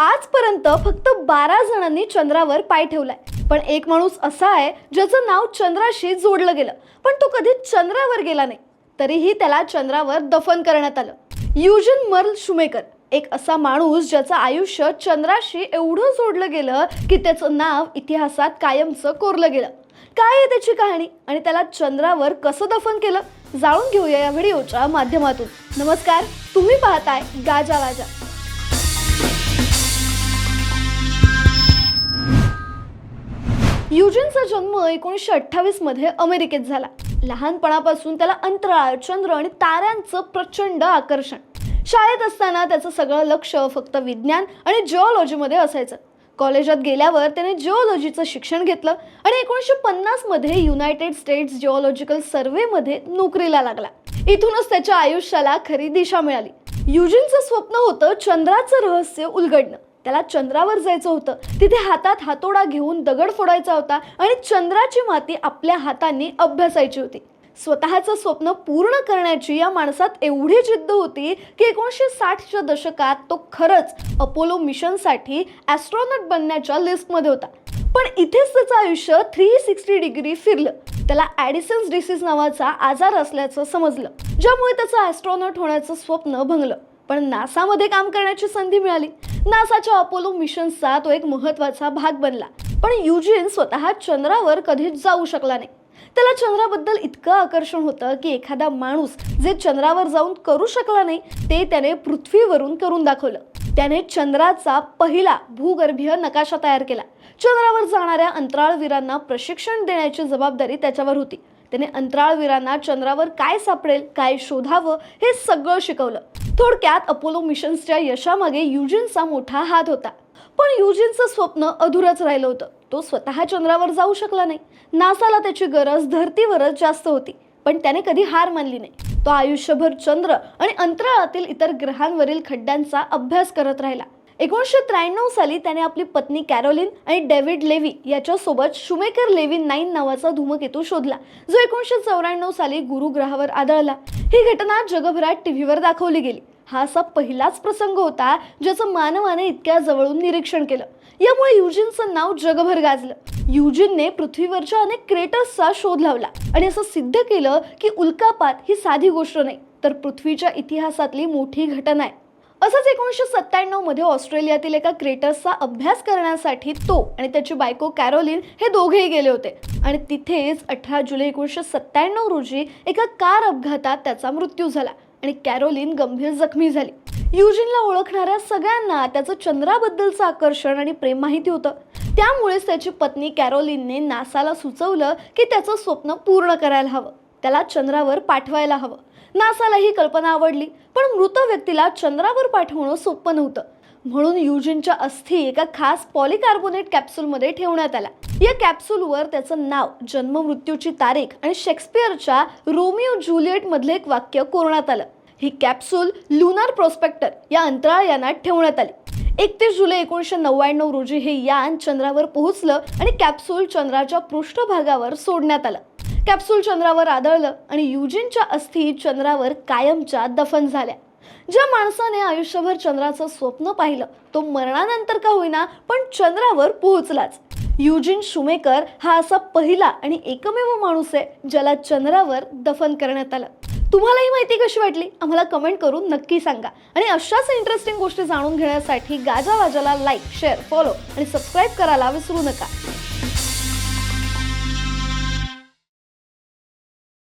आजपर्यंत फक्त बारा जणांनी चंद्रावर पाय ठेवलाय. पण एक माणूस असा आहे ज्याचं नाव चंद्राशी जोडलं गेलं. पण तो कधी चंद्रावर गेला नाही. तरीही त्याला चंद्रावर दफन करण्यात आलं. युजन मर्ल शुमेकर एक असा माणूस ज्याचं आयुष्य चंद्राशी एवढं जोडलं गेलं की त्याचं नाव इतिहासात कायमचं कोरलं गेलं. काय आहे त्याची कहाणी? आणि त्याला चंद्रावर कसं दफन केलं? जाणून घेऊया या व्हिडिओच्या माध्यमातून. नमस्कार तुम्ही पाहताय गाजा वाजा युजनचा जन्म एकोणीसशे अठ्ठावीसमध्ये अमेरिकेत झाला. लहानपणापासून त्याला अंतराळ चंद्र आणि ताऱ्यांचं प्रचंड आकर्षण. शाळेत असताना त्याचं सगळं लक्ष फक्त विज्ञान आणि जिओलॉजीमध्ये असायचं. कॉलेजात गेल्यावर त्याने जिओलॉजीचं शिक्षण घेतलं आणि एकोणीसशे पन्नासमध्ये युनायटेड स्टेट्स जिओलॉजिकल सर्व्हेमध्ये नोकरीला लागला. इथूनच त्याच्या आयुष्याला खरी दिशा मिळाली. युजिनचं स्वप्न होतं चंद्राचं रहस्य उलगडणं. त्याला चंद्रावर जायचं होतं. तिथे हातात हातोडा घेऊन दगड फोडायचा होता आणि चंद्राची माती आपल्या हातांनी अभ्यासायची होती. स्वतःचं स्वप्न पूर्ण करण्याची या माणसात एवढी जिद्द होती की एकोणीसशे साठच्या दशकात तो खरंच अपोलो मिशनसाठी ॲस्ट्रॉनॉट बनण्याच्या लिस्टमध्ये होता. पण इथेच त्याचं आयुष्य थ्री सिक्स्टी डिग्री फिरलं. त्याला ॲडिसन्स डिसीज नावाचा आजार असल्याचं समजलं ज्यामुळे त्याचं ॲस्ट्रॉनॉट होण्याचं स्वप्न भंगलं. पण नासामध्ये काम करण्याची संधी मिळाली. नासाच्या अपोलो मिशन्सचा तो हो एक महत्त्वाचा भाग बनला. पण युजिन स्वतः चंद्रावर कधीच जाऊ शकला नाही. त्याला चंद्राबद्दल इतकं आकर्षण होतं की एखादा माणूस जे चंद्रावर जाऊन करू शकला नाही ते त्याने पृथ्वीवरून करून दाखवलं. त्याने चंद्राचा पहिला भूगर्भीय नकाशा तयार केला. चंद्रावर जाणाऱ्या अंतराळवीरांना प्रशिक्षण देण्याची जबाबदारी त्याच्यावर होती. त्याने अंतराळवीरांना चंद्रावर काय सापडेल काय शोधावं हे सगळं शिकवलं. थोडक्यात अपोलो मिशन्सच्या यशामागे युजिनचा मोठा हात होता. पण युजिनचं स्वप्न अधुरच राहिलं होतं. तो स्वतः चंद्रावर जाऊ शकला नाही. नासाला त्याची गरज धरतीवरच जास्त होती पण त्याने कधी हार मानली नाही. तो आयुष्यभर चंद्र आणि अंतराळातील इतर ग्रहांवरील खड्ड्यांचा अभ्यास करत राहिला. एकोणीसशे त्र्याण्णव साली त्याने आपली पत्नी कॅरोलिन आणि डेव्हिड लेवी याच्यासोबत शुमेकर लेविन नाईन नावाचा धूमकेतू शोधला. जो एकोणीसशे चौऱ्याण्णव साली गुरुग्रहावर आदळला. ही घटना जगभरात टीव्हीवर दाखवली गेली. हा असा पहिलाच प्रसंग होता ज्याचं मानवाने इतक्या जवळून निरीक्षण केलं. यामुळे युजिनचं नाव जगभर गाजलं. युजिनने पृथ्वीवरच्या अनेक क्रेटर्सचा शोध लावला आणि असं सिद्ध केलं की उल्कापात ही साधी गोष्ट नाही तर पृथ्वीच्या इतिहासातली मोठी घटना आहे. असंच एकोणीसशे सत्त्याण्णवमध्ये ऑस्ट्रेलियातील एका क्रेटर्सचा अभ्यास करण्यासाठी तो आणि त्याची बायको कॅरोलिन हे दोघेही गेले होते. आणि तिथेच अठरा जुलै एकोणीसशे सत्त्याण्णव रोजी एका कार अपघातात त्याचा मृत्यू झाला आणि कॅरोलिन गंभीर जखमी झाली. युजिनला ओळखणाऱ्या सगळ्यांना त्याचं चंद्राबद्दलचं आकर्षण आणि प्रेम माहिती होतं. त्यामुळेच त्याची पत्नी कॅरोलिनने नासाला सुचवलं की त्याचं स्वप्न पूर्ण करायला हवं. त्याला चंद्रावर पाठवायला हवं. नासाला ही कल्पना आवडली पण मृत व्यक्तीला चंद्रावर पाठवणं सोपं नव्हतं. म्हणून युजिनच्या अस्थी एका खास पॉलिकार्बोनेट कॅप्सूलमध्ये ठेवण्यात आल्या. या कॅप्सूलवर त्याचं नाव जन्म मृत्यूची तारीख आणि शेक्सपियरच्या रोमिओ ज्युलिएट मधले एक वाक्य कोरण्यात आलं. ही कॅप्सूल लुनार प्रोस्पेक्टर या अंतराळ यानात ठेवण्यात आली. एकतीस जुलै एकोणीसशे नव्याण्णव रोजी हे यान चंद्रावर पोहोचलं आणि कॅप्सूल चंद्राच्या पृष्ठभागावर सोडण्यात आलं. कॅप्सूल चंद्रावर आदळलं आणि युजिनच्या अस्थी चंद्रावर कायमच्या दफन झाल्या. ज्या माणसाने आयुष्यभर चंद्राचं स्वप्न पाहिलं तो मरणानंतर का होईना पण चंद्रावर पोहोचलाच. युजिन शुमेकर हा असा पहिला आणि एकमेव माणूस आहे ज्याला चंद्रावर दफन करण्यात आलं. तुम्हाला ही माहिती कशी वाटली? आम्हाला कमेंट करून नक्की सांगा. आणि अशाच इंटरेस्टिंग गोष्टी जाणून घेण्यासाठी गाजा वाजाला लाईक शेअर फॉलो आणि सबस्क्राईब करायला विसरू नका.